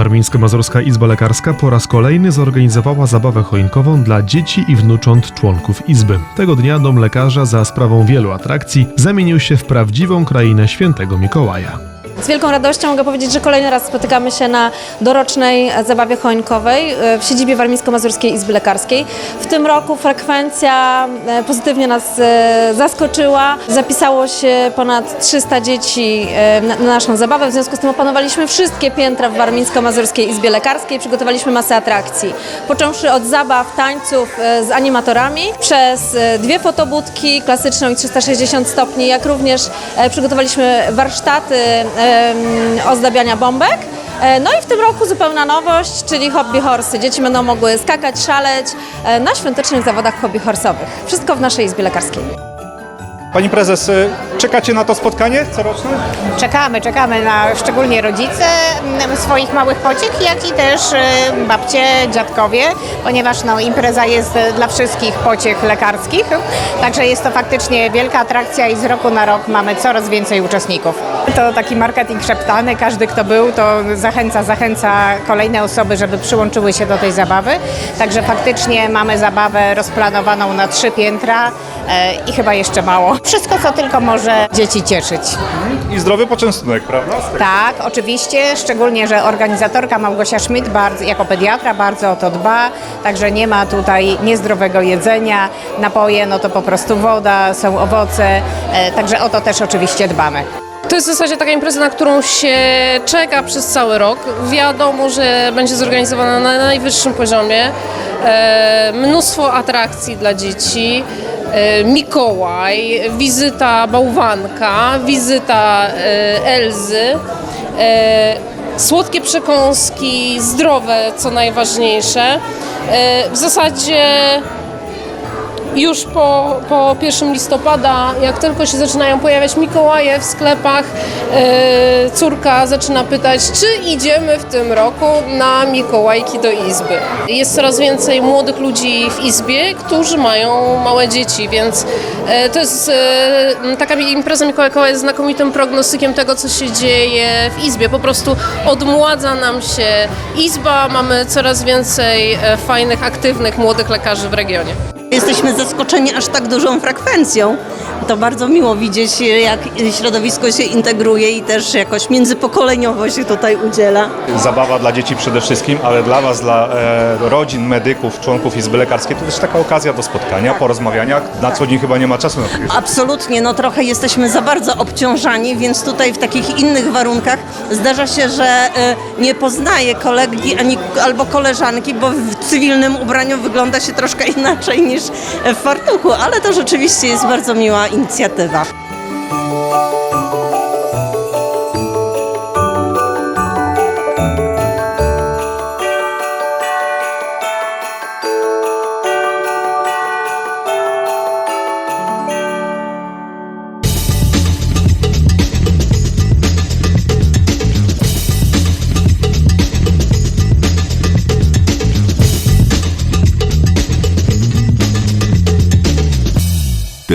Warmińsko-Mazurska Izba Lekarska po raz kolejny zorganizowała zabawę choinkową dla dzieci i wnucząt członków Izby. Tego dnia Dom Lekarza za sprawą wielu atrakcji zamienił się w prawdziwą krainę świętego Mikołaja. Z wielką radością mogę powiedzieć, że kolejny raz spotykamy się na dorocznej zabawie choinkowej e, w siedzibie Warmińsko-Mazurskiej Izby Lekarskiej. W tym roku frekwencja e, pozytywnie nas e, zaskoczyła. Zapisało się ponad 300 dzieci na na naszą zabawę, w związku z tym opanowaliśmy wszystkie piętra w Warmińsko-Mazurskiej Izbie Lekarskiej, przygotowaliśmy masę atrakcji. Począwszy od zabaw, tańców z animatorami, przez dwie fotobudki klasyczną i 360 stopni, jak również przygotowaliśmy warsztaty ozdabiania bombek. E, No i w tym roku zupełna nowość, czyli hobby horsy. Dzieci będą mogły skakać, szaleć e, na świątecznych zawodach hobby horsowych. Wszystko w naszej izbie lekarskiej. Pani prezes, y, czekacie na to spotkanie coroczne? Czekamy, czekamy na szczególnie rodzice m, swoich małych pociech, jak i też y, babcie, dziadkowie, ponieważ no, impreza jest dla wszystkich pociech lekarskich. Także jest to faktycznie wielka atrakcja i z roku na rok mamy coraz więcej uczestników. To taki marketing szeptany, każdy kto był to zachęca, zachęca kolejne osoby, żeby przyłączyły się do tej zabawy. Także faktycznie mamy zabawę rozplanowaną na trzy piętra i chyba jeszcze mało. Wszystko co tylko może dzieci cieszyć. I zdrowy poczęstunek, prawda? Tak, oczywiście, szczególnie, że organizatorka Małgosia Schmidt bardzo, jako pediatra bardzo o to dba, także nie ma tutaj niezdrowego jedzenia, napoje, no to po prostu woda, są owoce, e, także o to też oczywiście dbamy. To jest w zasadzie taka impreza, na którą się czeka przez cały rok. Wiadomo, że będzie zorganizowana na najwyższym poziomie. E, mnóstwo atrakcji dla dzieci. E, Mikołaj, wizyta bałwanka, wizyta e, Elzy. E, słodkie przekąski, zdrowe, co najważniejsze. W zasadzie już po, po 1 listopada, jak tylko się zaczynają pojawiać Mikołaje w sklepach, e, córka zaczyna pytać, czy idziemy w tym roku na Mikołajki do izby. Jest coraz więcej młodych ludzi w izbie, którzy mają małe dzieci, więc e, to jest e, taka impreza Mikołajkowa jest znakomitym prognostykiem tego, co się dzieje w izbie. Po prostu odmładza nam się izba, mamy coraz więcej fajnych, aktywnych młodych lekarzy w regionie. Jesteśmy zaskoczeni aż tak dużą frekwencją. To bardzo miło widzieć, jak środowisko się integruje i też jakoś międzypokoleniowo się tutaj udziela. Zabawa dla dzieci przede wszystkim, ale dla Was, dla e, rodzin, medyków, członków Izby Lekarskiej, to też taka okazja do spotkania, porozmawiania. Na co dzień chyba nie ma czasu na to. Absolutnie, no trochę jesteśmy za bardzo obciążani, więc tutaj w takich innych warunkach zdarza się, że e, nie poznaję kolegi ani, albo koleżanki, bo w cywilnym ubraniu wygląda się troszkę inaczej niż w fartuchu, ale to rzeczywiście jest bardzo miła inicjatywa.